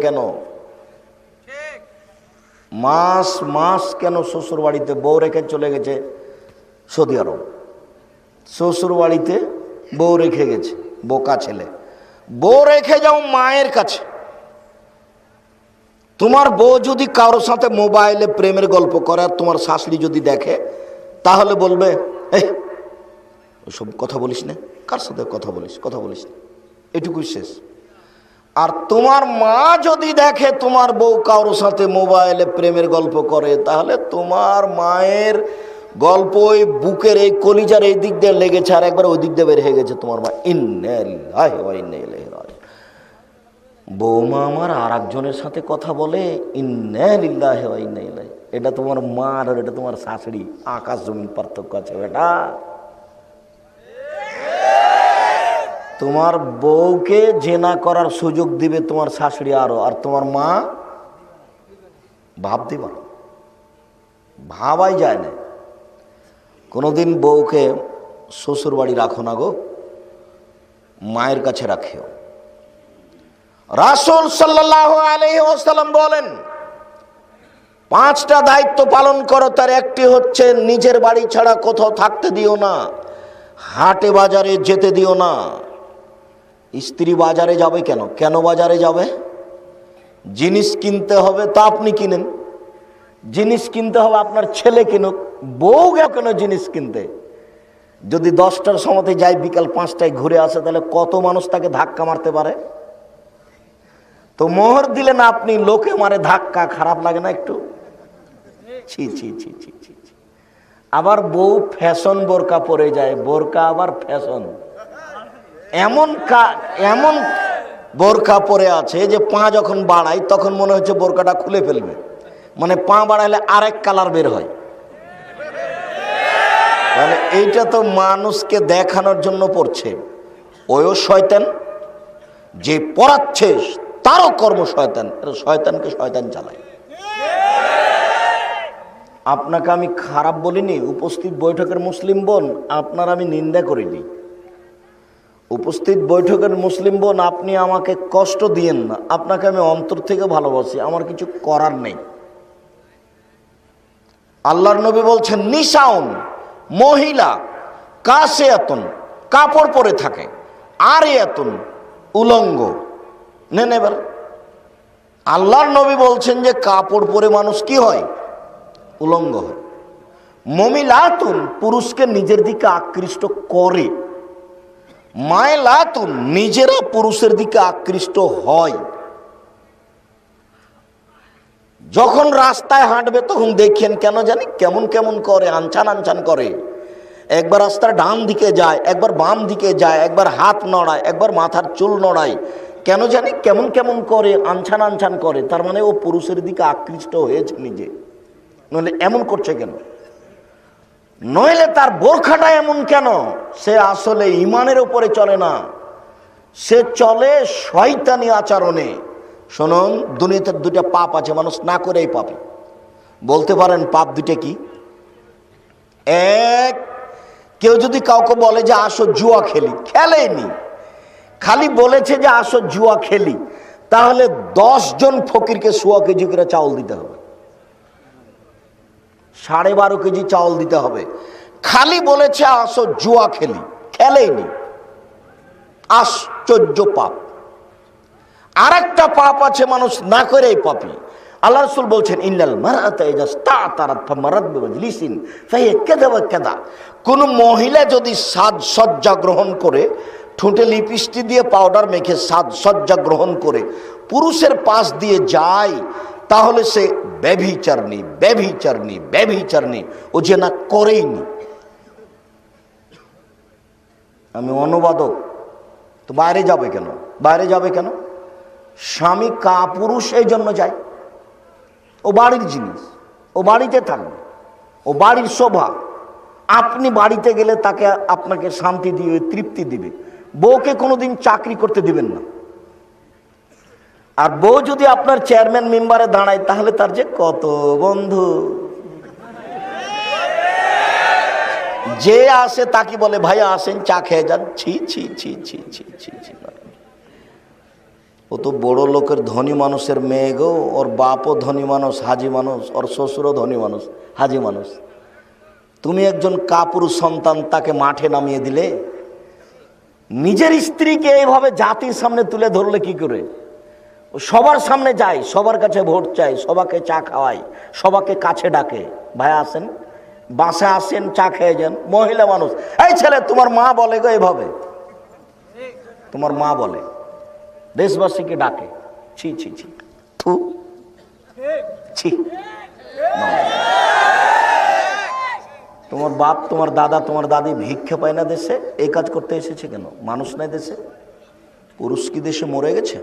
কেন? মাস মাস কেন শ্বশুর বাড়িতে বউ রেখে চলে গেছে? Saudi Arab. শ্বশুর বাড়িতে বউ রেখে গেছে, বোকা ছেলে। বউ রেখে যাও মায়ের কাছে। তোমার বউ যদি কারোর সাথে মোবাইলে প্রেমের গল্প করে আর তোমার শাশুড়ি যদি দেখে, তাহলে বলবে, এই, ওসব কথা বলিস না। কার সাথে কথা বলিস? কথা বলিস না। এটুকুই শেষ। আর তোমার মা যদি দেখে তোমার বউ কারোর সাথে মোবাইলে প্রেমের গল্প করে, তাহলে তোমার মায়ের গল্প ওই বুকের এই কলিজার এই দিক দিয়ে লেগেছে আর একবার ওই দিক দিয়ে বের হয়ে গেছে তোমার মা। ইন্নালিল্লাহি ওয়া ইন্না ইলাইহি রাজিউন। বৌমা আমার আর একজনের সাথে কথা বলে, ইন্নালিল্লাহি ওয়া ইন্না ইলাইহি। এটা তোমার মা আর এটা তোমার শাশুড়ি। আকাশ জমিন পার্থক্য আছে বেটা। তোমার বউকে জেনা করার সুযোগ দিবে তোমার শাশুড়ি আরও, আর তোমার মা ভাবতে পারো ভাবাই যায় না। কোনোদিন বউকে শ্বশুর বাড়ি রাখো না গো, মায়ের কাছে রাখিও। রাসুল সাল্লাহ আলহিহাল্লাম বলেন, পাঁচটা দায়িত্ব পালন করো, তার একটি হচ্ছে নিজের বাড়ি ছাড়া কোথাও থাকতে দিও না, হাটে বাজারে যেতে দিও না। স্ত্রী বাজারে যাবে কেন? কেন বাজারে যাবে? জিনিস কিনতে হবে তা আপনি কিনেন। জিনিস কিনতে হবে আপনার ছেলে কিনুক বউ কেন জিনিস কিনতে? যদি দশটার সময়তে যায় বিকাল পাঁচটায় ঘুরে আসে, তাহলে কত মানুষ তাকে ধাক্কা মারতে পারে? তো মোহর দিলেন আপনি, লোকে মারে ধাক্কা, খারাপ লাগে না একটু? ছি ছি ছি ছি ছি। আবার বউ ফ্যাশন বোরকা পরে যায়, বোরকা আবার ফ্যাশন। এমন এমন বোরকা পরে আছে যে পা যখন বাড়াই তখন মনে হচ্ছে বোরকাটা খুলে ফেলবে। মানে পা বাড়াইলে আরেক কালার বের হয়। তাহলে এইটা তো মানুষকে দেখানোর জন্য পড়ছে। ওয়ও শয়তান, যে পড়াচ্ছে তারও কর্ম শয়তান শয়তানকে শয়তান চালায়। আপনাকে আমি খারাপ বলিনি, উপস্থিত বৈঠকের মুসলিম বোন, আপনার আমি নিন্দা করিনি। উপস্থিত বৈঠকের মুসলিম বোন, আপনি আমাকে কষ্ট দিয়েন না। আপনাকে আমি অন্তর থেকে ভালোবাসি। আমার কিছু করার নেই। আল্লাহর নবী বলছেন, নিশাউন, মহিলা কাশে এতন কাপড় পরে থাকে আর এতন উলঙ্গ। নেন এবার। আল্লাহর নবী বলছেন যে, কাপড় পরে মানুষ কি হয়? উলঙ্গ হয়। মমিলাতুন, পুরুষকে নিজের দিকে আকৃষ্ট করে। মায়লাতুন নিজেরা পুরুষের দিকে আকৃষ্ট হয়। যখন রাস্তায় হাঁটবে তখন দেখেন কেন জানি কেমন কেমন করে আনছান আনছান করে। একবার রাস্তার ডান দিকে যায়, একবার বাম দিকে যায়, একবার হাত নড়ায়, একবার মাথার চুল নড়ায়। কেন জানি কেমন কেমন করে আনছান আনছান করে। তার মানে ও পুরুষের দিকে আকৃষ্ট হয়েছে নিজে। নইলে এমন করছে কেন? নইলে তার বোরখাটা এমন কেন? সে আসলে ইমানের উপরে চলে না। সে চলে শয়তানি আচরণে। শুনুন, দুনিয়াতে দুটা পাপ আছে, মানুষ না করেই পাপে। বলতে পারেন, পাপ দুটো কি? এক, কেউ যদি কাউকে বলে যে আসো জুয়া খেলি, খেলেনি। খালি বলেছে যে আসো জুয়া খেলি, তাহলে দশ জন ফকিরকে সোয়া কেজি করে চাউল দিতে হবে। সাড়ে বারো কেজি চাউল দিতে হবে। খালি বলেছে, আসো জুয়া খেলি। খেলেইনি। আশ্চর্য পাপ। আর একটা পাপ আছে মানুষ না করেই পাপি। আল্লাহ রসুল বলছেন, ইন্নাল মারাতা কোন মহিলা যদি সাজসজ্জা গ্রহণ করে, ঠোঁটে লিপস্টিক দিয়ে পাউডার মেখে সাজসজ্জা গ্রহণ করে, পুরুষের পাশ দিয়ে যায় তাহলে সে ব্যভিচারনি ব্যভিচারনি ব্যভিচারনি ও যে না করেইনি। আমি অনুবাদক, তো বাইরে যাবে কেন? বাইরে যাবে কেন? স্বামী কা পুরুষ এই জন্য যায়। ও বাড়ির জিনিস, ও বাড়িতে থাকবে, ও বাড়ির শোভা। আপনি বাড়িতে গেলে তাকে আপনাকে শান্তি দিবে তৃপ্তি দিবে। বউকে কোনোদিন চাকরি করতে দিবেন না। আর বউ যদি আপনার চেয়ারম্যান মেম্বারে দাঁড়ায়, তাহলে তার যে কত বন্ধু? যে আসে তাকে বলে ভাই আসেন, চা খেয়ে যান। ছি ছি ছি ছি ছি ছি ছি ও তো বড় লোকের ধনী মানুষের মেয়ে গো। ওর বাপও ধনী মানুষ, হাজি মানুষ, ওর শ্বশুরও ধনী মানুষ, হাজি মানুষ। তুমি একজন কাপুরুষ সন্তান, তাকে মাঠে নামিয়ে দিলে? নিজের স্ত্রীকে এইভাবে জাতির সামনে তুলে ধরলে কি করে? সবার সামনে যায়, সবার কাছে ভোট চাই সবাকে চা খাওয়াই সবাকে কাছে ডাকে। ভাই আসেন, বাসে আসেন, চা খেয়ে যান। মহিলা মানুষ, এই ছেলে, তোমার মা বলে গো এভাবে। তোমার মা বলে, দেশবাসীকে ডাকে। ছি ছি ছি। থু। ছি। তোমার বাপ, তোমার দাদা, তোমার দাদি ভিক্ষে পায় না দেশে? এই কাজ করতে এসেছে কেন? মানুষ নাই দেশে? পুরুষ কি দেশে মরে গেছে?